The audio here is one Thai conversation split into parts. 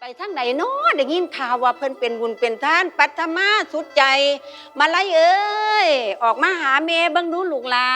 ไปทางไหนเนาะได้ยินข่าวว่าเพิ่นเป็นบุญเป็นท่าน ปัทมาสุดใจ มาไล่เอ้ย ออกมาหาเมเบิ่งดูลูกหลา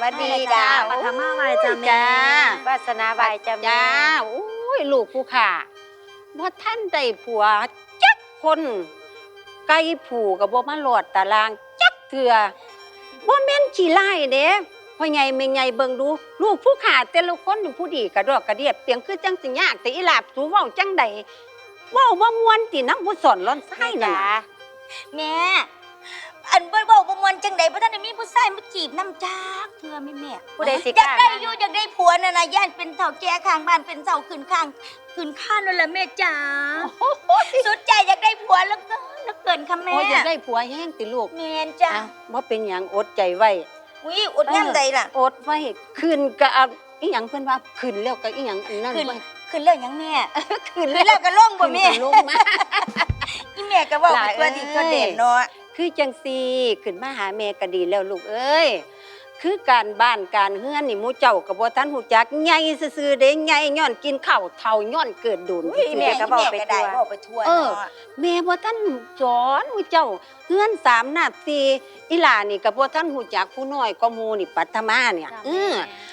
หลาหวัดดีมาเลยจ้าจ้าปัทมาไหวจ้าแม่จ้าวาสนาไหวจ้าแม่จ้าอุ้ยลูกผู้ข่าว่าท่านได้ผัวจักคนไก่ผูกับบ่มาหลอดตารางจักเถื่อบ่แม่นขี้ไล่เด้พ่อใหญ่แม่ใหญ่เบิ่งดู ลูกผู้ขาแต่ละคนนี่ผู้ดีกระดอกกระเดียบเปียงคือจังสิยากแต่อีหลาบสูเว้าจังใดเว้าบ่ม่วนติน้ำผู้สอนร้อนไส้ใช่น่ะจ้านะแม่ อันเบิ่บอกบ่มวนจังใดบ่ทันได้มีผู้ชายมาจีบน้ำจักเทื่อแม่แม่ผู้ใดสิอยากกล้าได้อยู่อยากได้ผัวน่ะนะย่านเป็นเฒ่าแก่ข้างบ้านเป็นเฒ่าขึ้นข้างขึ้นข้างนั่นแหละแม่จ๋าสุดใจอยากได้ผัวแล้วก็แล้วเกินค่ะแม่โอ้ยอยากได้ผัวแห้งติลูกแม่นจ้าอะบ่เป็นหยังอดใจไว้อุ้ยอดย่ำใดล่ะอดไว้คืนก็เอาอีหยังเพิ่นว่าคืนแล้วก็อีหยังอันนั้นขึ้นไว้ ขึ้นแล้วหยังแม่คืนขึ้นแล้แล้ววก็ลงบ่คืนแม่ก็ลงมา อีแม่ก็เว้าหลายไปตัวดีตัวเด่นเอ้ยเนาะ คือจังซี่ขึ้นมาหาแม่ก็ดีแล้วลูกเอ้ยคือการบ้านการเฮือนนี่หมู่เจ้าก็บ่ทันฮู้จักใหญ่ซื่อๆเด้ใหญ่ย้อนกินข้าวเฒ่าย้อนเกิดโดนอุ้ยแม่ซื่อๆก็เว้าไปได้เว้าไปทั่วเออเนาะแม่บ่ทันสอนหมู่เจ้าเฮือนสามนาทีอีหลานี่ก็บ่ทันฮู้จักผู้น้อยก็หมู่นี่ปัทมาเนี่ยจ้าเอ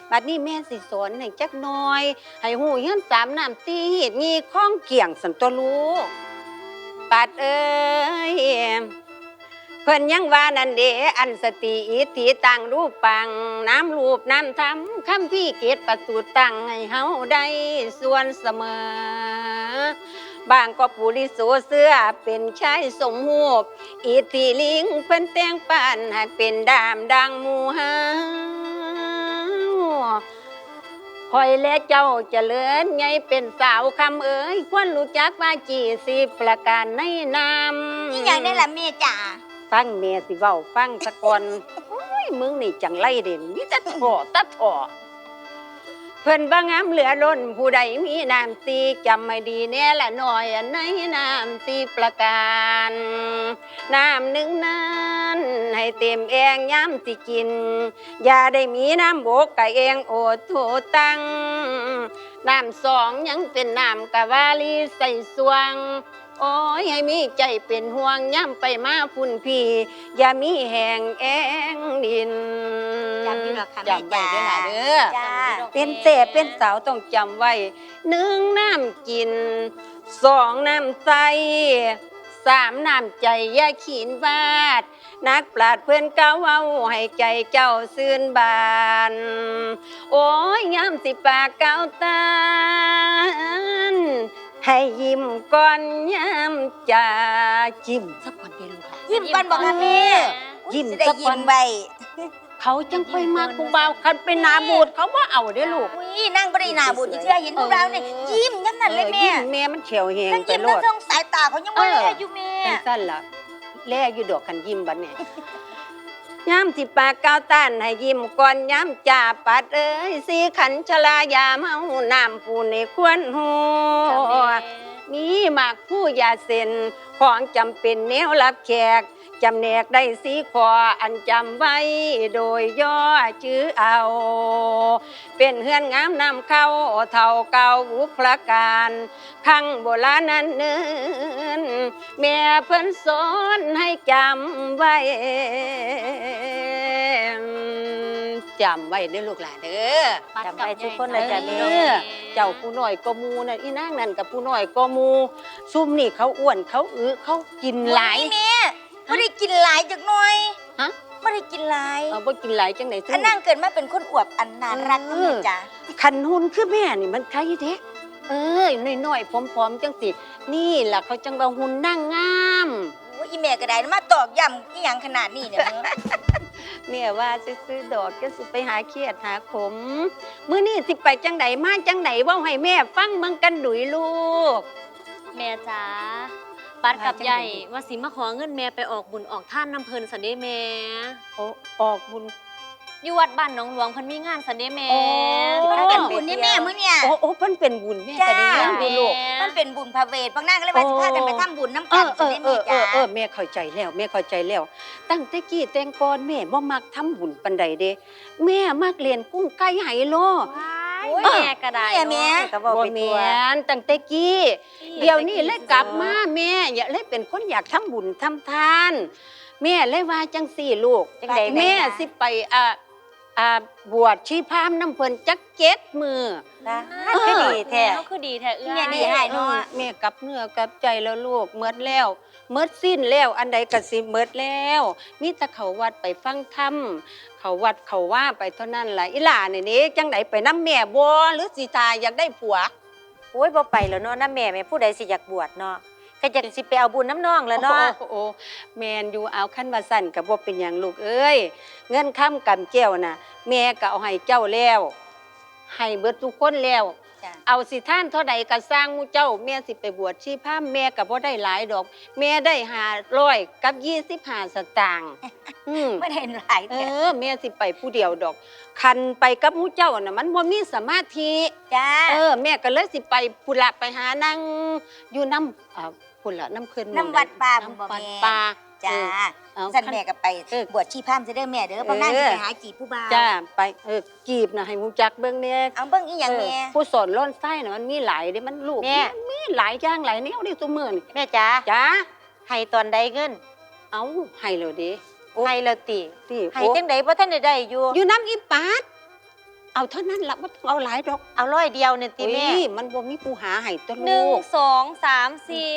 แม่อบัดนี้แม่สิสอนให้จักหน่อย ให้หูเฮียนสามน้ำตีเหตุงีข้องเกี่ยงสันตัวลูกปัดเอ้ย เพิ่นยังว่านันเดอันสติอิทธิตังรูปปัง น้ำรูปน้ำทำคำพี่เกตประสูตรตังให้เฮาได้ส่วนเสมอ บางก็ปุริโสเสื้อเป็นชายสมหูบอิทธิลิงเพิ่นแต่งปานหากเป็นดามดังมูฮาคอยและเจ้าเจริญไงเป็นสาวคำเอ๋ยควรรู้จักว่าจีสิประการในนามนี่หยังได้ละแม่จ๋า ฟังแม่สิเว้าฟังสะก่อนอุ้ยมึงนี่จังไรเด่นมีแต่ถ่อตะถ่อเพิ่นบ่งามเหลือล้นผู้ใดมีน้ำตีจำไม่ดีแน่ละหน่อยอันในน้ำตีประการน้ำหนึ่งนั้นให้เต็มแองย้ำสิกิน อย่าได้มีน้ำบกกะเองโอดโถตั้งน้ำสองยังเป็นน้ำกะวาลีใส่สวง โอ้ยให้มีใจเป็นห่วงย่ำไปมาพุ่นพี่อย่ามีแหงแองดินจำอยู่หรอกค่ะแม่จำไว้เด้อล่ะจ๋าเด้อจ้า เป็นเจ็บเป็นสาวต้องจำไว้หนึ่งน้ำกินสองน้ำใจสามน้ำใจอย่าขีนบาด นักปราดเพื่อนเก้าเว้าให้ใจเจ้าซื่นบาน โอ้ยยามสิปากเก้าตาน ให้ยิ้มก่อนยามจะจิ้มสักวันเดียวลูกค่ะ ยิ้มกันบอกค่ะแม่ยิ้ม สิได้สักยิ้วันมไว้เขาจังไปมากผู้บ่าวคันเป็นนาบูดเขาว่าเอาเด้อลูกอุ้ยนั่งบริหนาบุญอีเทื่อเห็นพวกเราเนี่ยยิ้มยังนั่นเลยแม่ออยิ้มแม่มันเฉียวแหงทั้งไปยิ้มโลทั้งด ทรงสายตาเขายังไม่เออแลอยู่แม่จังสั้นล่ะแลอยู่ดอกคันยิ้มบัดเนี่ย ย้ำสิปากก้าวต้านให้ยิ้มก่อนย้ำจ่าปัดเอ้ยสีขันชลายาเมาน้ำปูในควรหัวมีหมากผู้ยาเซ็นของจำเป็นแนวรับแขก จำแนกได้สีขออันจำไว้โดยย่อชื่อเอา เป็นเฮือนงามนำเข้าเท่าเก่าบุคลการพังโบราณนั้นเนินแม่เพิ่นสอนให้จำไว้จำไว้เด้อลูกหลานเด้อจำไว้ทุกคนเลยจ้ะแม่เออเจ้าผู้น้อยก็มูนั่นอีนางนั่นกับผู้น้อยก็มูซุ่มนี่เขาอ้วนเขาอื้อเขากินหลายายจักหน่อยฮะ ไม่ได้กินหลายเอาบ่กินหลายจังไหนซุ่อันมนั่งเกิดมาเป็นคนอวบอันน่ารักนะเอแม่อจ้าคันหุ่นคือแม่นี่มันใครเด้เอ้ยน้อยๆผอมๆจังสิ นี่ล่ะเขาจังว่าหุ่นนางงามโอ้ยอีแม่ก็ได้นะมาตอกย้ำอีหยังขนาดนี้เนี่ยเนอะแม่ว่าซื้อๆดอกจะสิไปหาเครียดหาขมมื้อนี้สิไปจังไดมาจังไดเว้าให้แม่ฟังเบิ่งกันดุยลูก แม่จ๋า ปัดกับว่าจังใหญ่ใดว่าสิมาขอเงินแม่ไปออกบุญออกท่านน้ำเพลินสันเดแม่โอ้ออกบุญอยู่วัดบ้านหนองหลวงเพันมีงานสันเดแม่โอ้มันเป็นบุญนี่แม่มื้อเนี่ยโอ้โอ้เพิ่นเป็นบุญแม่จ้าก็ได้ยินอยู่ลูกมันเป็นบุญพระเวทบางนั่งก็เลยว่าสิพากันไปทำบุญน้ำเอกันอเอสิอได้เอแม่อเอจ้าอเออแม่เข้าใจแล้วแม่เข้าใจแล้ว ตั้งแต่กี้แต่งก่อนแม่บ่มักทำบุญปานใดเด้แม่มักเรียนกุ้งไก่ไหโลโอ้ยเออ แม่ก็ได้แม่แม่เนาะก็บอกบ่ไปแมตัว่นตั้งแต่กี้เดี๋ยวนี้เลยกลับมาแม่อย่าเลยเป็นคนอยากทำบุญทำทาน แม่เลยว่าจังสี่ลูกจังใดแม่สิไปอ่าอ่าบวชชีพรามน้ำเพิ่นจักเจ็ดมือ นะเออคือดีแท้แม่เขาคือดีแท้เอื้อ แม่ดีให้ เนาะ แม่กลับเนื้อกลับใจแล้วลูกเมิดแล้ว เมดสิ้นแล้วอันใดก็สิเมิดแล้วมีแต่เขาวัดไปฟังธรรมเขาวัดเขาว่าไปเท่านั้นละอีหล่านี่นี่จังไดไปน้ำแม่บ่หรือสิตายอยากได้ผัวโอ้ยบ่ไปแล้วเนาะน้าแม่แม่ผู้ใดสิอยากบวชเนาะก็อยากสิไปเอาบุญน้ำนองแล้วเนาะโอ้โหแมนอยู่เอาขั้นว่าสั่นกับบ่เป็นอย่างลูกเอ้ยเงินค้ำกำเจ้าน่ะ แม่ก็เอาให้เจ้าแล้วให้เบิดทุกคนแล้ว จ้ะ เอาสิท่านเท่าใดก็สร้างหมูเจ้าแม่สิไปบวชชีพรามแม่ก็บ่ได้หลายดอก แม่ได้หาร้อยกับยี่สิบห้าสตางค์อืม ไม่ได้เห็นหลายเอแท้อแม่สิไปผู้เดียวดอก คันไปกับหมูเจ้าน่ะมันบ่มีสมาธิจ้าเออแม่ก็เลยสิไปพุละไปหานั่งอยู่น้ำอ่าพุละน้ำเคืนน้ำวัดป่าน้ำบ่วัดแม่ป่าจ้าเออ เอาสันคันแม่ก็ไปเออ บวชชีพรามจะได้อแม่เด้อบางนั่งเออสิไปหาจีบผู้บ่าวจ้าไปเออกีบนะให้มูจักเบิ่งเนี่ยเอาเบิ่งอีหยังเออแม่ผู้สอนร่อนไส้น่ะมันมีหลายเด้มันลูกแม่มันมีหลายอย่างหลายแนวเด้ตัวมือนี่แม่จ๋าจ้าให้ตอนใดเงินเอาให้เลยเด้ให้แล้วติที่ให้โอ้จังไดบ่ทันได้ได้อยู่ อยู่น้ำอีปาดเอาเท่านั้นละบ่ต้องเอาหลายดอกเอาร้อยเดียวเนี่ยติแม่ อุ้ยมันบ่มีผู้หาให้ตัวหนึ่ลูงกสองสามสี่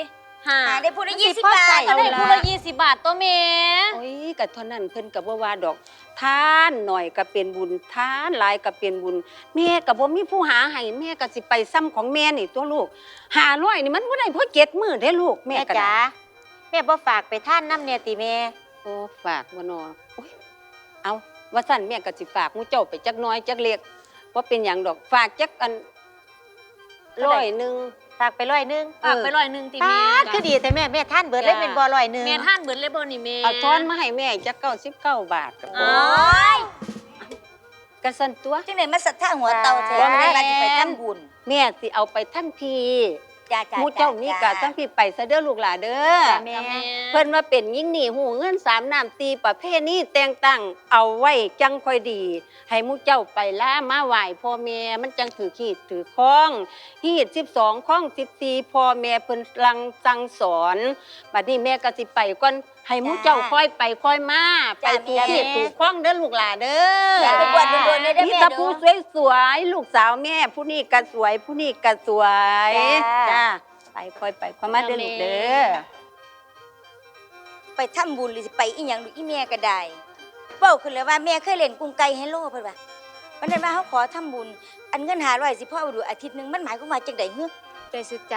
ห้าหาได้พูดได้มันยี่สิบพอบาทใส่ก็ได้เอาละพูดละยี่สิบบาทตัวแม่โอ้ยกับเท่านั้นเพิ่นก็บ่ว่าดอกทานหน่อยก็เป็นบุญทานหลายก็เป็นบุญแม่ก็บ่มีผู้หาให้แม่ก็สิไปซ้ำของแม่นี่ตัวลูก500นี่มันบ่ได้เพราะเจ็ดมื้อเด้ลูกแม่แม่ก็จ๋าได้แม่บ่ฝากไปท่านน้ำเนี่ยติแม่โอ้ฝากบ่นอโอ้ยเอาว่าซั่นแม่ก็สิฝากหมู่เจ้าไปจักหน้อยจักเล็กบ่เป็นหยังดอกฝากจักอันร้อยหนึง ฝากไปร้อยหนึงฝากไปร้อยหนึ่งติปาเมดคือดีแต่แม่แม่ท่านเบิดเลยเป็นบ่ร้อยหนึงเมท่านเบิดเลยบ่นี่เมเอาทอนมาให้แม่จักเก้าสิบเก้าบาทกับอ๋โอ้อยกระสันตัวจังได๋มาสัทธาหัวเตาแท้ว่าไม่แม่ได้ว่าสิไปทำบุญ แม่สิเอาไปท่านพี จ้าจ้าหมูเจ้ามีกะทั้งพี่ไปซะเด้อลูกหลาเด้อจ้ะแม่เพิ่นว่าเป็นยิ่งหนีหูเงินสามน้ำตีประเภทนี้แต่งตั้งเอาไว้จังค่อยดี ให้หมูเจ้าไปล่ามาไหวพ่อแม่มันจังถือขีดถือข้องขีดสิบสองข้องสิบสี่พ่อแม่เพิ่นลังสั่งสอนบัดนี้แม่ก็สิไปก่อน ให้หมูเจ้าค่อยไปค่อยมาไปถูกขีดถูกข้องเด้อลูกหลาเด้ออย่าไปบวชโดนๆเลยเด้อนี่แม่ตาเด้ผู้อสวยสวยๆลูกสาวแม่ ผู้นี้ก็สวยผู้นี้ก็สวยจ้าจ้าไปค่อยไปค่อยมาเด้อลูกเด้อ ไปทำบุญหรือสิไปอีหยังดูอีแม่ก็ได้เว้าขึ้นเลยว่าแม่เคยเล่นกุ้งไก่ไฮโลเพิ่นว่ามันนั้นว่าเฮาขอทำบุญ อันเงิน500สิพ่อเอาดูอาทิตย์หนึงมันหมายความว่าจังได๋ฮึใจสุดใจ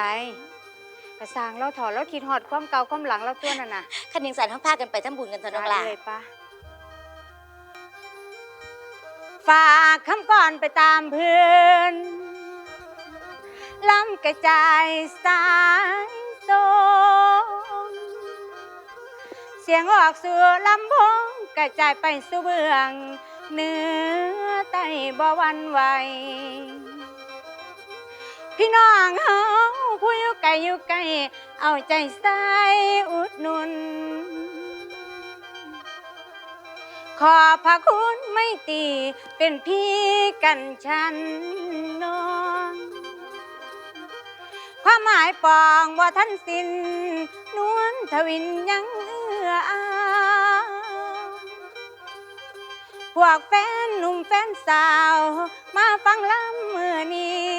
กระสร้างเราถอดเราคิดหอดความเก่าความหลังเราตัวนั่นน่ะคันยังสั่นเฮาพากันไปทำบุญกันเถอะน้องหลาได้เลยปะฝากคำก่อนไปตามเพื่อนลำกระจายสายโซงเสียงออกสู่ลำโพงกระจายไปสู่เบื้องเหนือใต้บ่หวันไหว พี่น้องเฮาผู้อยู่ไกลอยู่ไกลเอาใจใส่อุดหนุน ขอพระคุณไม่ตีเป็นพี่กันฉันน้องความหมายปองว่าท่านสินนวลทวินยังเอื้ออาพวกแฟนหนุ่มแฟนสาว มาฟังลำมือนี้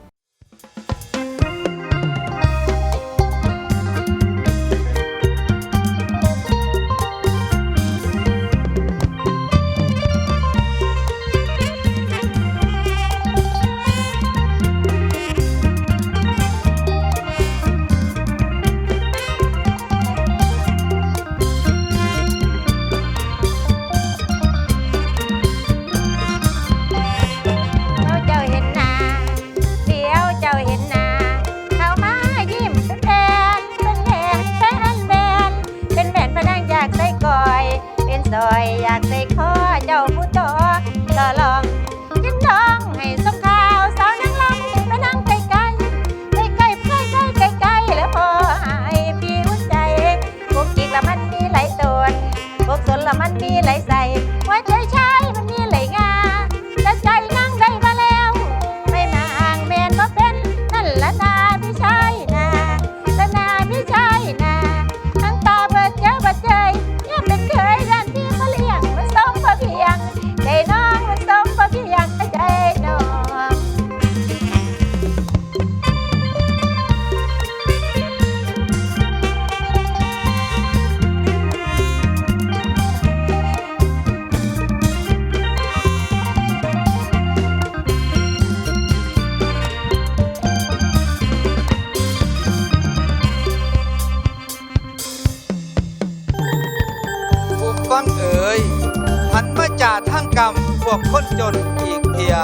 กรรมพวกคนจนอีกเทีย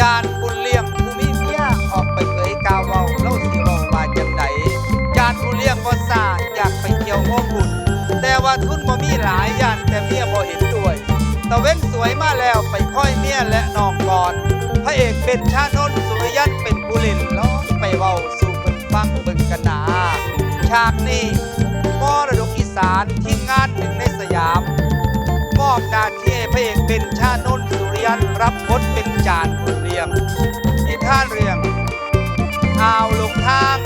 ยานบุญเลี้ยงผู้มีเมียออกไปเผยกาวเว้าเล่าสิเว้าว่าจังไดยานผู้เลี้ยงบ่ซ่าอยากไปเที่ยวโมบุญแต่ว่าทุนบ่มีหลายยานแต่เมียบ่เห็นด้วยตะเว้นสวยมาแล้วไปค่อยเมียและนองก่อน พระเอกเป็นชาโนนสุริยันเป็นผู้เล่นล้อไปเว้าสู่เพิ่นฟังเบิ่งกันนาฉากนี้มรดกอีสานทีมงานหนึ่งในสยาม มอบหน้าที่ให้พระเอกเป็นชาโนนสุริยันรับบทเป็นจานบุญเรียงนิทาเรื่องอ่าวหลงทาง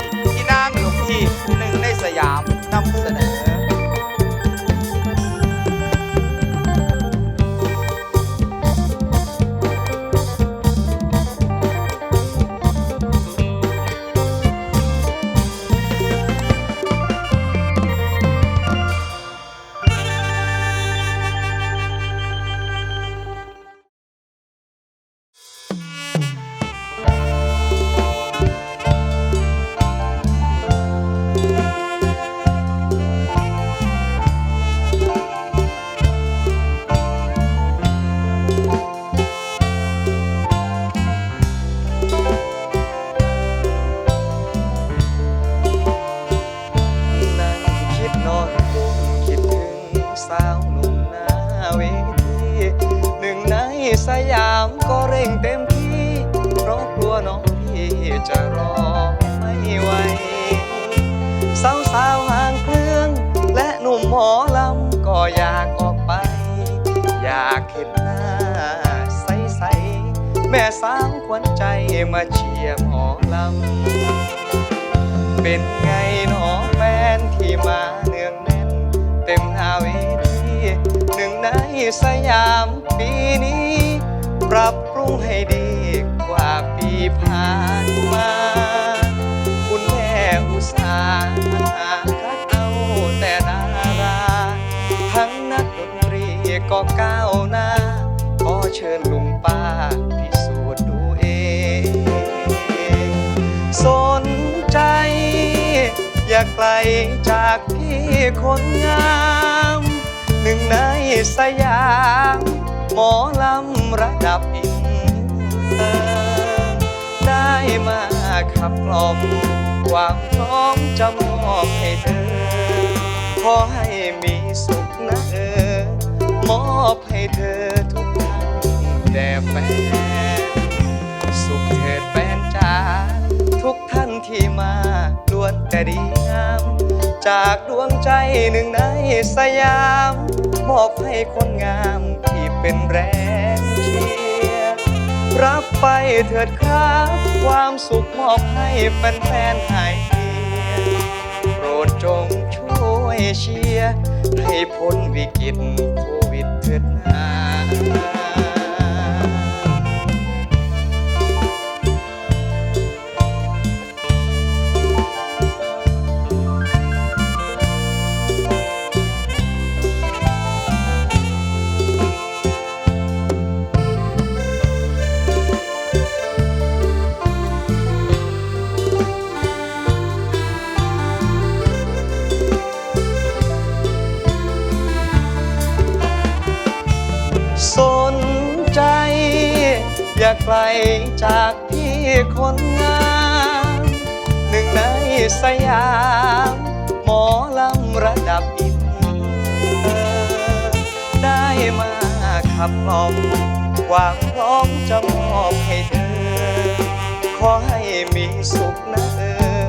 แม่สาวขวัญใจมาเชียร์หมอลำ เป็นไงหนอแฟนที่มาเนืองแน่น เต็มหน้าเวทีหนึ่งในสยามปีนี้ ปรับปรุงให้ดีกว่าปีผ่านมา คุณแม่อุตสาห์ จากพี่คนงาม หนึ่งในสยาม หมอลำระดับอินเตอร์ได้มาขับกล่อมความพร้อมจะมอบให้เธอ ขอให้มีสุขนะเออ มอบให้เธอทุกท่านแด่แฟน สุขเถิดแฟนจ๋า ทุกท่านที่มาล้วนแต่ดีงาม จากดวงใจหนึ่งในสยาม มอบให้คนงามที่เป็นแรงเชียร์รับไปเถิดครับ ความสุขมอบให้แฟนๆหายเพียโปรดจงช่วยเชียร์ให้พ้นวิกฤตโควิดเถิดนา อย่าไกลจากพี่คนงามหนึ่งในสยาม หมอลำระดับอินเตอร์ได้มาขับกล่อมความพร้อมจะมอบให้เธอ ขอให้มีสุขนะเออ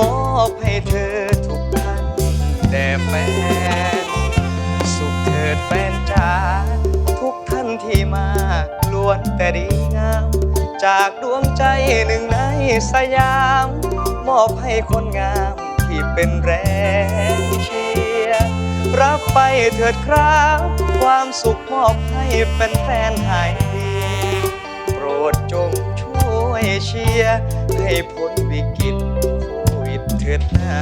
มอบให้เธอทุกท่านแด่แฟน สุขเถิดแฟนจ๋าานที่มาล้วนแต่ดีงาม จากดวงใจหนึ่งในสยาม มอบให้คนงามที่เป็นแรงเชียร์รับไปเถิดครับ ความสุขมอบให้เป็นแฟนๆหายดีโปรดจงช่วยเชียร์ให้พ้นวิกฤตโควิดเถิดนา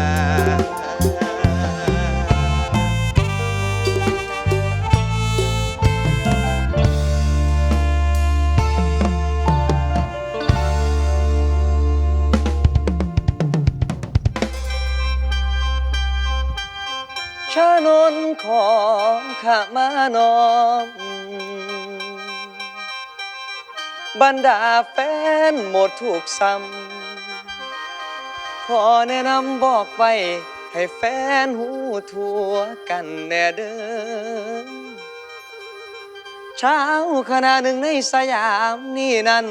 ชานนของขามานอม บรรดาแฟนหมดถูกซ้ำ ขอแนะนำบอกไว้ให้แฟนหูทั่วกันแน่เด้อเช้าขณะหนึ่งในสยามนี่นั่น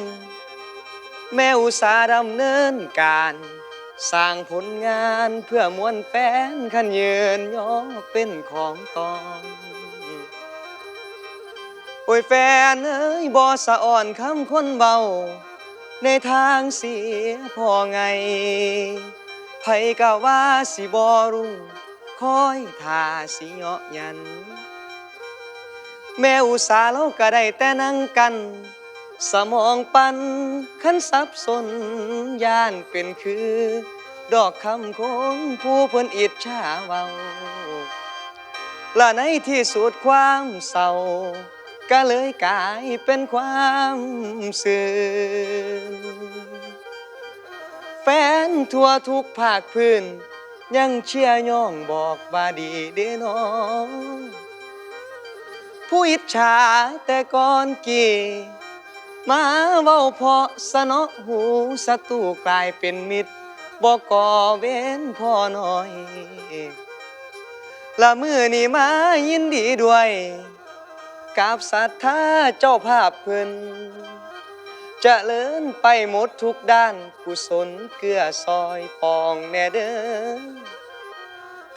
แม่อุตสาดำเนินการ สร้างผลงานเพื่อมวลแฟนขันยืนยอเป็นของตอนโอ้ยแฟนเอ้ยบอสะอ่อนคำคนเบา ในทางเสียพอไงไผกะว่าสิบอรุ่งคอยทาสิเหาะยัน แม่อุตสาเราก็ได้แต่นั่งกัน สมองปันขันสับสนย่านเป็นคือ ดอกคำคงผู้เพิ่นอิจฉาเว้าและในที่สุดความเศร้า ก็เลยกลายเป็นความสื่นแฟนทั่วทุกภาคพื้น ยังเชียร์ย่องบอกว่าดีเด้น้องผู้อิจฉาแต่ก่อนกี่ มาเว้าเพราะสนอหูศัตรูกลายเป็นมิตรบอกก่อเว้นพ่อน้อย ละมือนี่มายินดีด้วยกับศรัทธาเจ้าภาพเพิ่นจะเลินไปหมดทุกด้านกุศลเกื้อซอยปองแน่เด้อ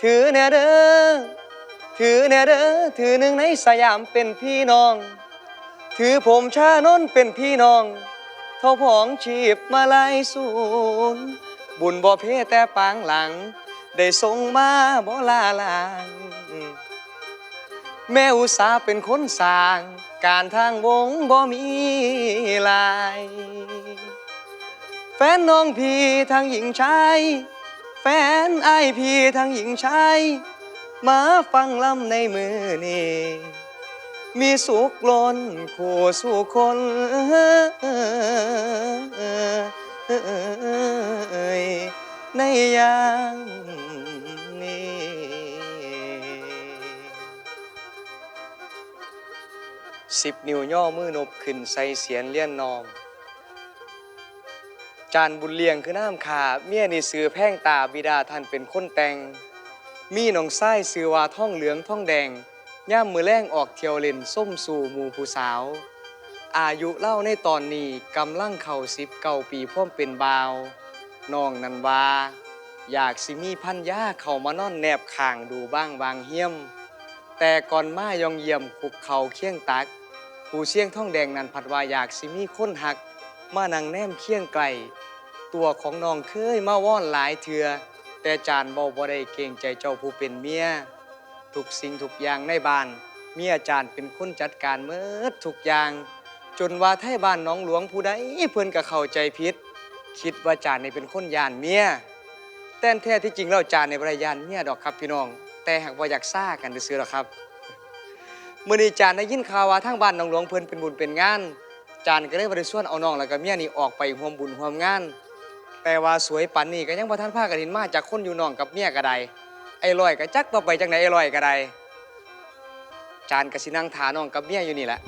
ถือแน่เด้อถือแน่เด้อถือหนึ่งในสยามเป็นพี่น้อง ถือผมชานนเป็นพี่น้อง เท่าผองชีพมาลายสูนบุญบ่เพแต่ปางหลัง ได้ส่งมาบ่ลาลางแม่อุสาเป็นคนสร้าง การทางวงบ่มีลาย แฟนน้องพี่ทางหญิงชายแฟนไอพี่ทางหญิงชายมาฟังลำในมือนี้ มีสุขล้นคู่สู่คนในยามนี้สิบนิ้วย่อมือนบขึ้นใส่เสียนเลี่ยนนอมจานบุญเลียงคือน้ำขาเมียนี่ซื้อแพ่งตาบิดาท่านเป็นคนแต่ง มีน้องไส้ซื้อว่าท่องเหลืองท่องแดง ย่ามมือแรงออกเที่ยวเล่นส้มสู่หมู่ผู้สาว อายุเล่าในตอนนี้กำลังเข้าสิบเก้าปีพ่อมเป็นบาวน้องนันวาอยากสิมีพันยาเข้ามานอนแนบข้างดูบ้างบางเฮียม แต่ก่อนมายองเยี่ยมคุกเข่าเคียงตัก ผู้เชี่ยงท่องแดงนันผัดว่าอยากสิมีคนหัก มานังแนมเคียงไกล ตัวของน้องเคยมาว่อนหลายเถือแต่จานบ่บ่ได้เกรงใจเจ้าผู้เป็นเมีย ทุกสิ่งทุกอย่างในบ้านเมียจานเป็นคนจัดการเมื่อทุกอย่าง จนว่าไทยบ้านน้องหลวงผู้ใดเพิ่อนก็เข้าใจผิด คิดว่าจานนี่เป็นคนยานเมียแต่แท้ที่จริงแล้วจานในบริยานเมียดอกครับพี่น้อง แต่หากว่าอยากซ่ากันซื้อหรอกครับเมื่อนี้จานได้ยินข่าวว่าทางบ้านน้องหลวงเพิ่นเป็นบุญเป็นงานจานก็เลยบริส่วนเอาน้องแล้วก็เมียนี่ออกไปร่วมบุญร่วมงาน แต่ว่าสวยปันนี่ก็ยังบ่ทันพากันเห็นมาจากคนอยู่น้องกับเมียก็ได้ อ้ลอยก็จักว่าไปจังไหนไอ้ลอยก็ได้ จานก็สินั่งทาน้องกับเมียอยู่นี่แหละ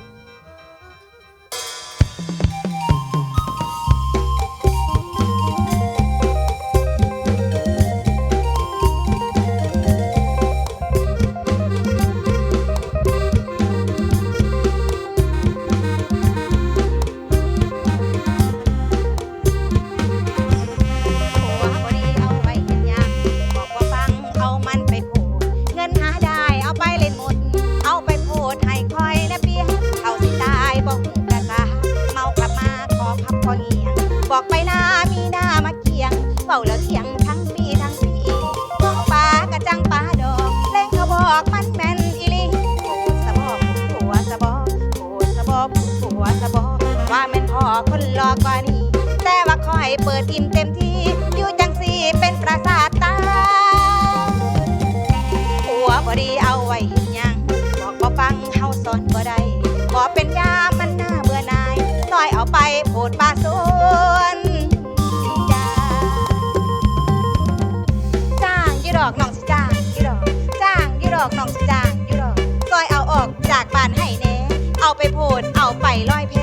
อยี่ดอกน้องสิจ้างอยี่ดอกซอยเอาออกจากบ้านให้แน่เอาไปโพดเอาไปลอยแพ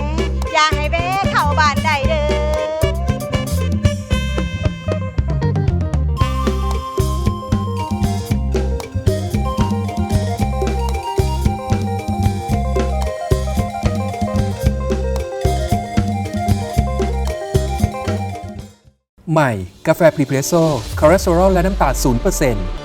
อย่าให้แวะเข้าบ้านได้เด้อใหม่ กาแฟพรีเพรสโซ่คอเลสเตอรอลและน้ำตาล0%น